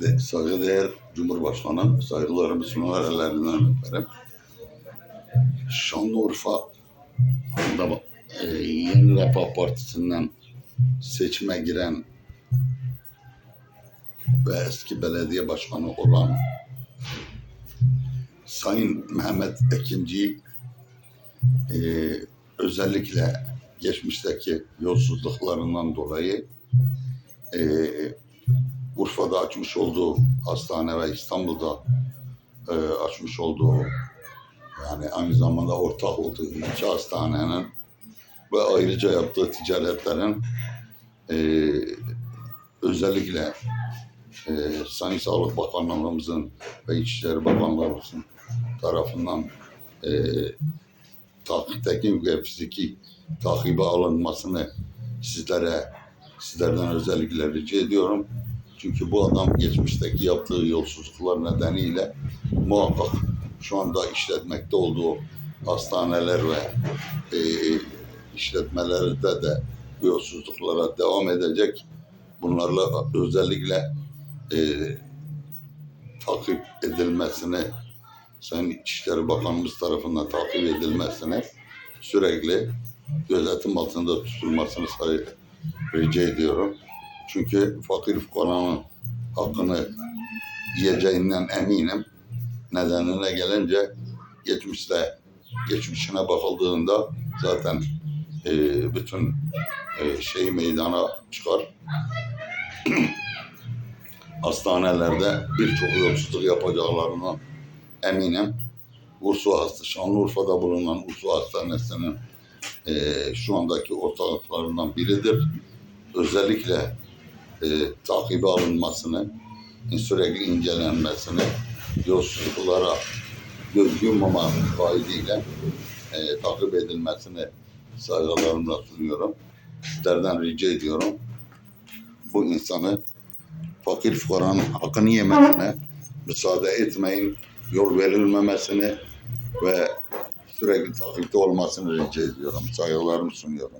De, saygıdeğer Cumhurbaşkanım, saygılarımı sunar ellerinden öperim. Şanlıurfa'da e, Yeni Refah Partisi'nden seçime giren ve eski belediye başkanı olan Sayın Mehmet Ekinci e, özellikle geçmişteki yolsuzluklarından dolayı e, Urfa'da açmış olduğu hastane ve İstanbul'da e, açmış olduğu yani aynı zamanda ortak olduğu iki hastanenin ve ayrıca yaptığı ticaretlerin e, özellikle e, Sayın Sağlık Bakanlığımızın ve İçişleri Bakanlığımızın tarafından e, tak, teknik ve fiziki takibe alınmasını sizlere sizlerden özellikle rica ediyorum. Çünkü bu adam geçmişteki yaptığı yolsuzluklar nedeniyle muhakkak şu anda işletmekte olduğu hastaneler ve e, işletmelerde de bu yolsuzluklara devam edecek. Bunlarla özellikle e, takip edilmesini Sayın İçişleri Bakanımız tarafından takip edilmesini sürekli gözetim altında tutulmasını rica ediyorum. Çünkü fakir fukaranın hakkını yiyeceğinden eminim. Nedenine gelince geçmişte geçmişine bakıldığında zaten e, bütün e, şey meydana çıkar. Hastanelerde birçok yolsuzluk yapacaklarına eminim. Ursu Hasta, Şanlıurfa'da bulunan Ursu Hastanesi'nin e, şu andaki ortaklarından biridir. Özellikle e, takibe alınmasını, sürekli incelenmesini, yolsuzluklara göz yummama kaydıyla e, takip edilmesini saygılarımla sunuyorum. Sizlerden rica ediyorum. Bu insanı fakir fukaranın hakkını yemesine müsaade etmeyin. Yol verilmemesini ve sürekli takipte olmasını rica ediyorum. Saygılarımı sunuyorum.